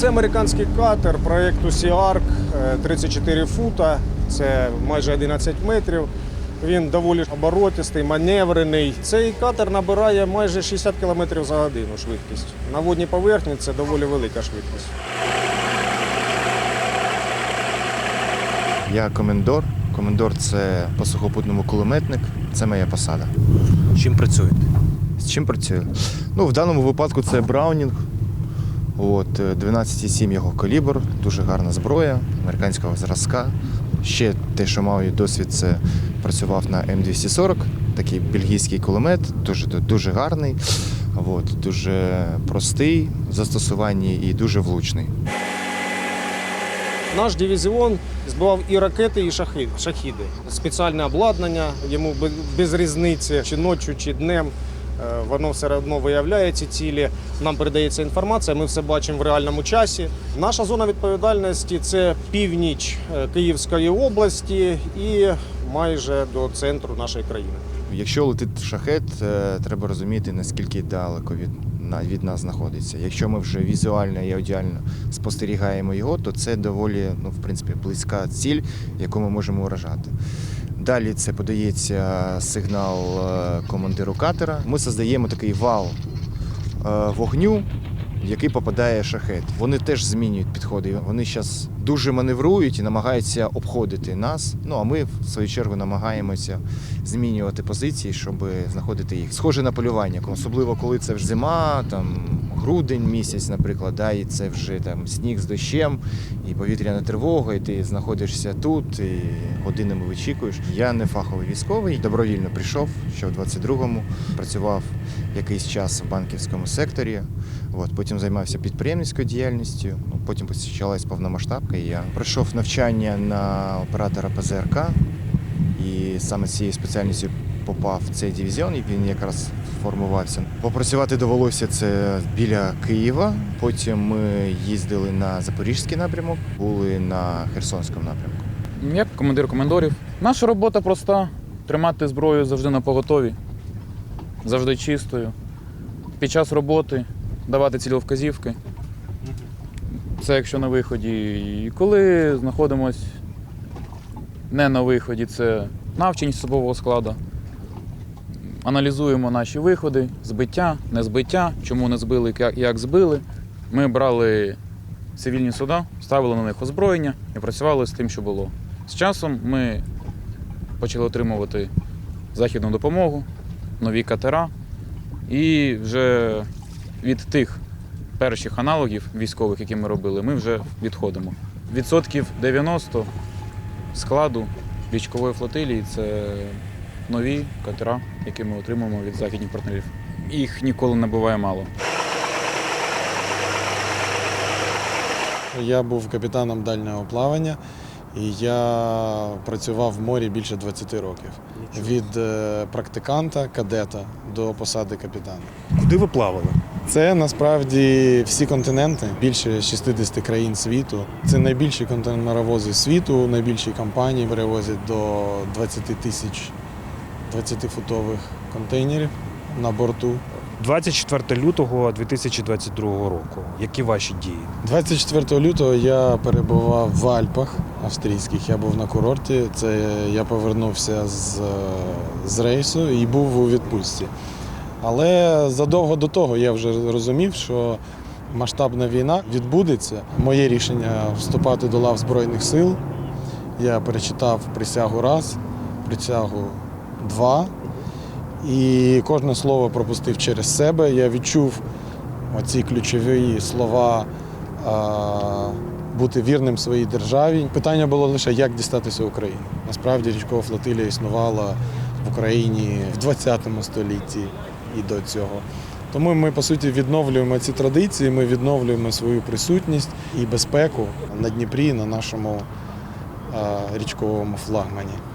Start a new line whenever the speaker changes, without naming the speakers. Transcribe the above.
Це американський катер проєкту Sea Ark, е, 34 фута, це майже 11 метрів. Він доволі оборотистий, маневрений. Цей катер набирає майже 60 км за годину швидкість. На водній поверхні це доволі велика швидкість.
Я комендор. Комендор це по сухопутному кулеметник. Це моя посада.
Чим працюєте?
З чим працюю? Ну, в даному випадку це Браунінг. От, е, 12,7 його калібр, дуже гарна зброя американського зразка. Ще те, що маю досвід, це працював на М240, такий бельгійський кулемет, дуже, дуже гарний, от, дуже простий в застосуванні і дуже влучний.
Наш дивізіон збивав і ракети, і шахи- шахіди. Спеціальне обладнання, йому без різниці, чи ночі, чи днем. Е, Воно все одно виявляє ці цілі. Нам передається інформація, ми все бачимо в реальному часі. Наша зона відповідальності це північ е, Київської області і майже до центру нашої країни.
Якщо летить шахет, е, треба розуміти, наскільки далеко від, від нас знаходиться. Якщо ми вже візуально і аудіально спостерігаємо його, то це доволі ну, в принципі, близька ціль, яку ми можемо вражати. Далі це подається сигнал е, командиру катера. Ми создаємо такий вал е, вогню, в який попадає шахет. Вони теж змінюють підходи. Вони зараз дуже маневрують і намагаються обходити нас. Ну а ми, в свою чергу, намагаємося змінювати позиції, щоб знаходити їх. Схоже на полювання, особливо коли це вже зима, там грудень місяць, наприклад, да, і це вже там сніг з дощем, і повітряна тривога, і ти знаходишся тут, і годинами вичікуєш. Я не фаховий військовий, добровільно прийшов ще в 22-му, працював якийсь час в банківському секторі. От, потім займався підприємницькою діяльністю. Ну, потім почалась повномасштабка. Я пройшов навчання на оператора ПЗРК. І саме цією спеціальністю попав в цей дивізіон, і він якраз формувався. Попрацювати довелося це біля Києва. Потім ми їздили на Запорізький напрямок, були на Херсонському напрямку.
Я командир командорів. Наша робота проста: тримати зброю завжди на поготові, завжди чистою. Під час роботи давати цілевказівки. Це якщо на виході. І коли знаходимось не на виході, це навчення особового складу. Аналізуємо наші виходи, збиття, не збиття, чому не збили, як збили. Ми брали цивільні суда, ставили на них озброєння і працювали з тим, що було. З часом ми почали отримувати західну допомогу, нові катера, і вже від тих перших аналогів військових, які ми робили, ми вже відходимо. Відсотків 90 складу річкової флотилії це нові катера, які ми отримуємо від західних партнерів. Їх ніколи не буває мало.
Я був капітаном дальнього плавання і я працював в морі більше 20 років. Від е, практиканта, кадета до посади капітана.
Куди ви плавали?
Це насправді всі континенти, більше 60 країн світу. Це найбільші контейнеровози світу, найбільші компанії перевозять до 20 тисяч 20-футових контейнерів на борту.
24 лютого 2022 року. Які ваші дії?
24 лютого я перебував в Альпах австрійських. Я був на курорті. Це я повернувся з, з рейсу і був у відпустці. Але задовго до того я вже розумів, що масштабна війна відбудеться. Моє рішення вступати до лав Збройних сил. Я перечитав присягу раз, присягу два. І кожне слово пропустив через себе. Я відчув оці ключові слова бути вірним своїй державі. Питання було лише, як дістатися України. Насправді річкова флотилія існувала в Україні в 20 столітті і до цього. Тому ми, по суті, відновлюємо ці традиції, ми відновлюємо свою присутність і безпеку на Дніпрі, на нашому річковому флагмані.